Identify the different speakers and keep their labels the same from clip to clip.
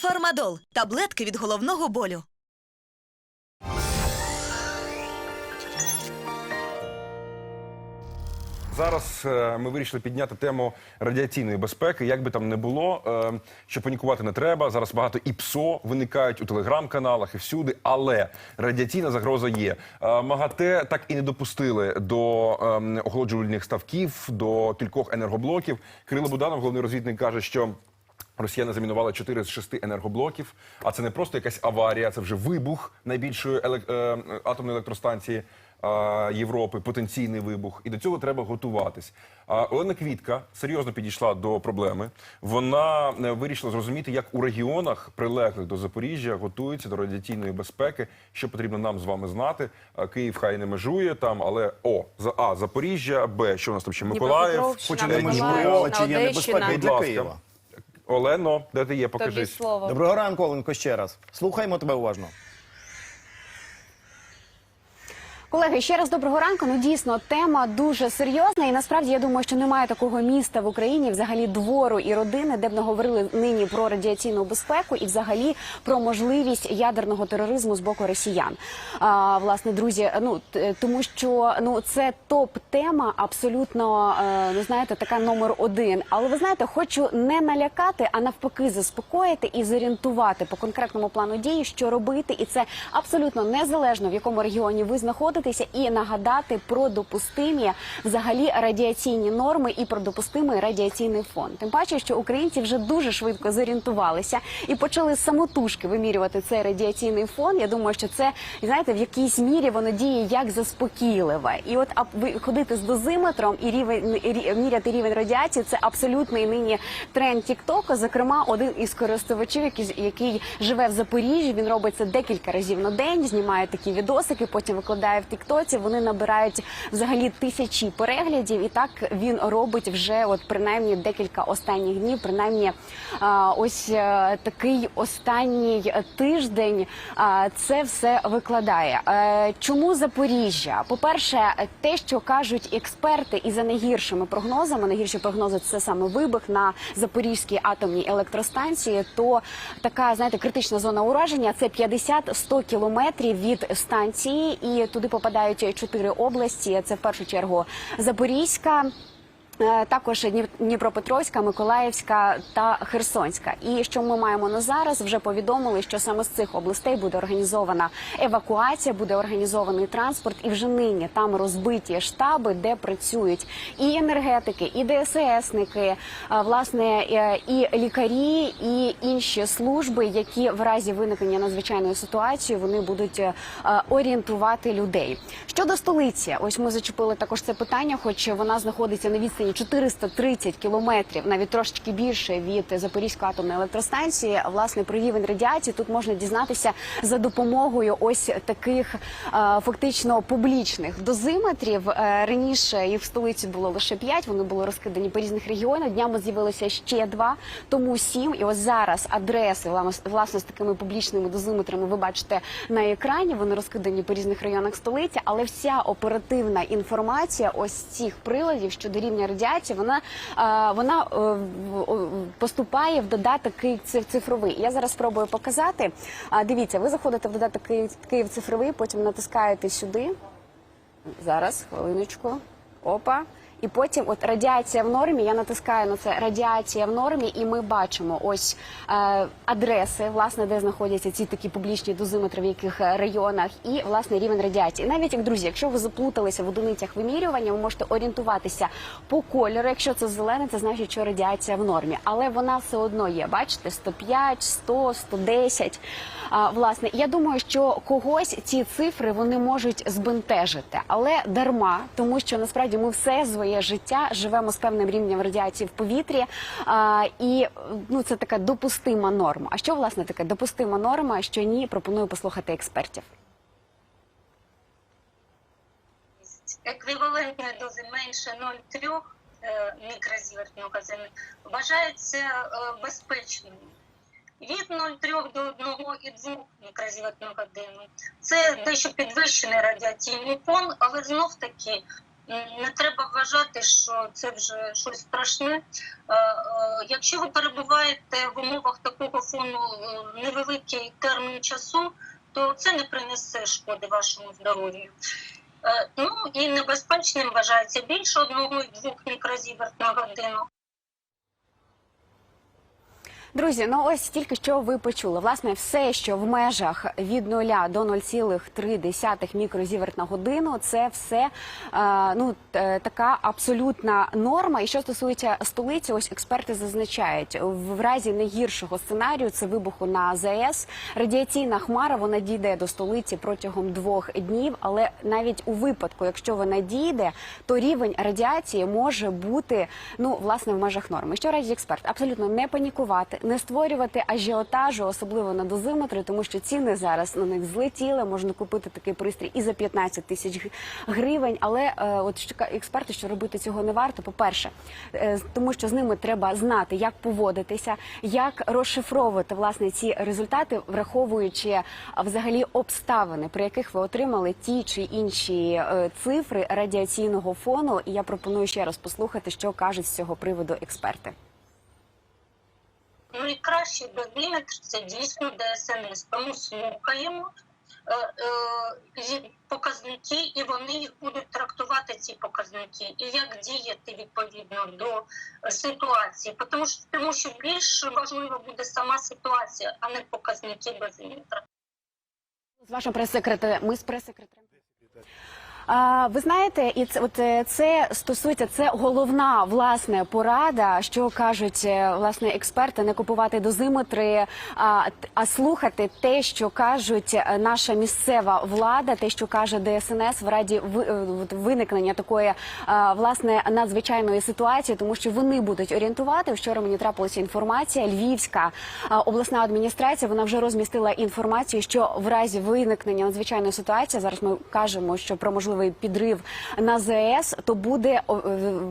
Speaker 1: Фармадол таблетки від головного болю.
Speaker 2: Зараз е, ми вирішили підняти тему радіаційної безпеки. Як би там не було, е, що панікувати не треба. Зараз багато і ПСО виникають у телеграм-каналах і всюди, але радіаційна загроза є. Е, МАГАТЕ так і не допустили до е, охолоджувальних ставків, до кількох енергоблоків. Кирило Буданов, головний розвідник, каже, що. Росіяни замінували 4 з 6 енергоблоків, а це не просто якась аварія, це вже вибух найбільшої елек- е, атомної електростанції Європи, потенційний вибух. І до цього треба готуватись. А Олена Квітка серйозно підійшла до проблеми. Вона е, вирішила зрозуміти, як у регіонах, прилеглих до Запоріжжя, готуються до радіаційної безпеки. Що потрібно нам з вами знати. Київ хай не межує там, але о, за а Запоріжжя, Б, що у нас там ще Миколаїв,
Speaker 3: Дніпропетровщина,
Speaker 2: Хоча не
Speaker 3: Миколаїв.
Speaker 2: Дніпро.
Speaker 3: Чи є небезпека і
Speaker 2: Будь
Speaker 3: для
Speaker 2: ласка.
Speaker 3: Києва?
Speaker 2: Олено, де ти є?
Speaker 4: Тобі
Speaker 2: Покажись.
Speaker 4: слово.
Speaker 3: Доброго ранку, Оленко, ще раз. Слухаємо тебе уважно.
Speaker 5: Колеги, ще раз доброго ранку. Ну дійсно тема дуже серйозна, і насправді я думаю, що немає такого міста в Україні, взагалі двору і родини, де б не говорили нині про радіаційну безпеку і взагалі про можливість ядерного тероризму з боку росіян. А, власне, друзі, ну тому що ну це топ-тема, абсолютно ну знаєте, така номер один. Але ви знаєте, хочу не налякати, а навпаки, заспокоїти і зорієнтувати по конкретному плану дії, що робити, і це абсолютно незалежно в якому регіоні ви знаходитеся, і нагадати про допустимі взагалі радіаційні норми і про допустимий радіаційний фон. Тим паче, що українці вже дуже швидко зорієнтувалися і почали самотужки вимірювати цей радіаційний фон. Я думаю, що це знаєте, в якійсь мірі воно діє як заспокійливе. І от ходити з дозиметром і рівень рі- міряти рівень радіації це абсолютний нині тренд Тіктоку. Зокрема, один із користувачів, який, який живе в Запоріжжі, він робить це декілька разів на день, знімає такі відосики, потім викладає в Тіктоці. Вони набирають взагалі тисячі переглядів, і так він робить вже от принаймні декілька останніх днів. Принаймні, ось е, такий останній тиждень це все викладає. Е, Чому Запоріжжя? По перше, те, що кажуть експерти, і за найгіршими прогнозами, найгірші прогнози це саме вибух на Запорізькій атомній електростанції. То така знаєте критична зона ураження це 50-100 кілометрів від станції, і туди попадають чотири області. Це в першу чергу Запорізька. Е, Також Дніп- Дніпропетровська, Миколаївська та Херсонська. І що ми маємо на зараз? Вже повідомили, що саме з цих областей буде організована евакуація, буде організований транспорт, і вже нині там розбиті штаби, де працюють і енергетики, і ДССники, е, власне, е, і лікарі, і інші служби, які в разі виникнення надзвичайної ситуації вони будуть орієнтувати людей. Щодо столиці, ось ми зачепили також це питання, хоч вона знаходиться на відстані 430 кілометрів, навіть трошечки більше від Запорізької атомної електростанції. Власне, про рівень радіації тут можна дізнатися за допомогою ось таких е, фактично публічних дозиметрів. Е, Раніше їх в столиці було лише 5, вони були розкидані по різних регіонах. Днями з'явилося ще два, тому сім. І ось зараз адреси власне з такими публічними дозиметрами ви бачите на екрані. Вони розкидані по різних районах столиці, але вся оперативна інформація ось цих приладів щодо рівня радіації, вона, е, вона е, поступає в додаток Київ цифровий. Я зараз спробую показати. Дивіться, ви заходите в додаток Київ цифровий, потім натискаєте сюди. Зараз, хвилиночку. Опа. І потім, от радіація в нормі, я натискаю на це радіація в нормі, і ми бачимо ось е, адреси, власне, де знаходяться ці такі публічні дозиметри, в яких е, районах, і власне рівень радіації. Навіть як друзі, якщо ви заплуталися в одиницях вимірювання, ви можете орієнтуватися по кольору. Якщо це зелене, це значить, що радіація в нормі, але вона все одно є. Бачите, 105, 100, 110. А, власне, я думаю, що когось ці цифри вони можуть збентежити, але дарма, тому що насправді ми все своє життя живемо з певним рівнем радіації в повітрі, а, і ну це така допустима норма. А що власне таке допустима норма? а Що ні, пропоную послухати експертів.
Speaker 6: еквівалентної дози менше 0,3 е, мікрозівертного газину вважається е, безпечним. Від 0,3 до 1,2 мікрозівертного годину. Це дещо підвищений радіаційний фон, але знов таки не треба вважати, що це вже щось страшне. Е, е, Якщо ви перебуваєте в умовах такого фону е, невеликий термін часу, то це не принесе шкоди вашому здоров'ю. Е, Ну і небезпечним вважається більше одного і двох мікрозіверт на годину.
Speaker 5: Друзі, ну ось тільки що ви почули. Власне, все, що в межах від 0 до 0,3 мікрозіверт на годину, це все е, ну така абсолютна норма. І що стосується столиці, ось експерти зазначають, в разі найгіршого сценарію це вибуху на АЗС. Радіаційна хмара вона дійде до столиці протягом двох днів. Але навіть у випадку, якщо вона дійде, то рівень радіації може бути ну власне в межах норми. Що радять експерт? Абсолютно не панікувати, не створювати ажіотажу, особливо на дозиметри, тому що ціни зараз на них злетіли. Можна купити такий пристрій і за 15 тисяч гривень. Але е, от експерти, що робити цього не варто. По перше, тому що з ними треба знати, як поводитися, як розшифровувати власне ці результати, враховуючи взагалі обставини, при яких ви отримали ті чи інші е, цифри радіаційного фону. І я пропоную ще раз послухати, що кажуть з цього приводу експерти.
Speaker 6: Ну і кращий дозиметр це дійсно ДСНС. Тому слухаємо е, е, показники, і вони їх будуть трактувати ці показники, і як діяти відповідно до е, ситуації. Тому що, тому що більш важлива буде сама ситуація, а не показники дозиметра.
Speaker 5: З вашим прес-секретарем. Ми з прес-секретарем. Ви знаєте, і це от е, це стосується це головна власне порада, що кажуть е, власне експерти, не купувати дозиметри, а, а слухати те, що кажуть е, наша місцева влада, те, що каже ДСНС в раді ви- виникнення такої власне надзвичайної ситуації, тому що вони будуть орієнтувати. Вчора мені трапилася інформація. Львівська обласна адміністрація вона вже розмістила інформацію, що в разі виникнення надзвичайної ситуації зараз ми кажемо, що про можливий підрив на ЗАЕС, то буде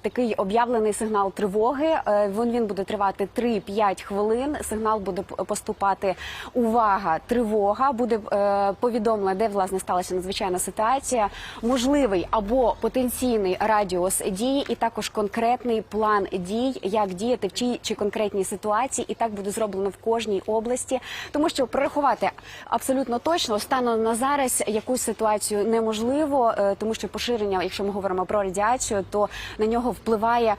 Speaker 5: такий об'явлений сигнал тривоги. Він він буде тривати 3-5 хвилин. Сигнал буде поступати. Увага, тривога буде повідомлено, де власне сталася надзвичайна ситуація. Можливий або потенційний радіус дії, і також конкретний план дій, як діяти в тій чи конкретній ситуації, і так буде зроблено в кожній області, тому що прорахувати абсолютно точно станом на зараз якусь ситуацію неможливо, тому що поширення, якщо ми говоримо про радіацію, то на нього впливає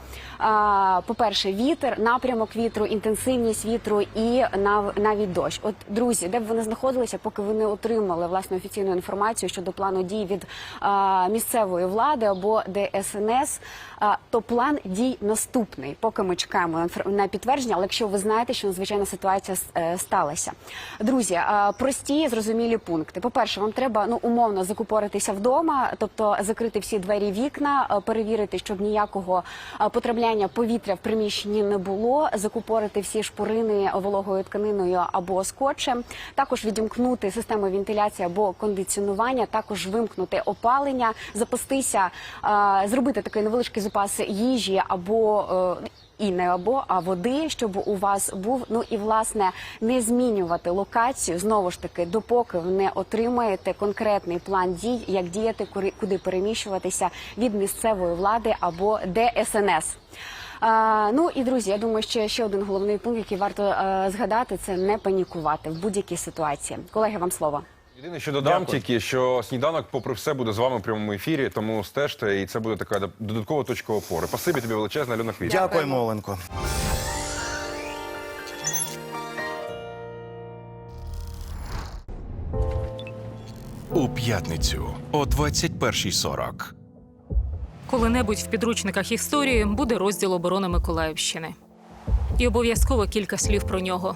Speaker 5: по-перше, вітер, напрямок вітру, інтенсивність вітру і нав- навіть дощ. От друзі, де б ви не знаходилися, поки ви не отримали власне офіційну інформацію щодо плану дій від місцевої влади або ДСНС, то план дій наступний. Поки ми чекаємо на підтвердження, але якщо ви знаєте, що надзвичайна ситуація е, сталася, друзі, прості зрозумілі пункти. По перше, вам треба ну умовно закупоритися вдома, тобто закрити всі двері, вікна, е, перевірити, щоб ніякого е, потрапляння повітря в приміщенні не було, закупорити всі шпурини вологою тканиною або скотчем, також відімкнути систему вентиляції або кондиціонування, також вимкнути опалення, запастися, е, зробити такий невеличкий запас їжі або і не або а води, щоб у вас був. Ну і власне не змінювати локацію знову ж таки, допоки ви не отримаєте конкретний план дій, як діяти, куди- переміщуватися від місцевої влади або ДСНС. А, ну і друзі, я думаю, що ще один головний пункт, який варто е, згадати, це не панікувати в будь-якій ситуації. Колеги, вам слово.
Speaker 2: Єдине, що додам
Speaker 3: Дякую.
Speaker 2: тільки, що сніданок, попри все, буде з вами в прямому ефірі, тому стежте, і це буде така додаткова точка опори. Спасибі тобі величезна, Альона Хвіст.
Speaker 3: Дякуємо, Оленко.
Speaker 4: у п'ятницю о 21.40.
Speaker 7: Коли-небудь в підручниках історії буде розділ оборони Миколаївщини. І обов'язково кілька слів про нього.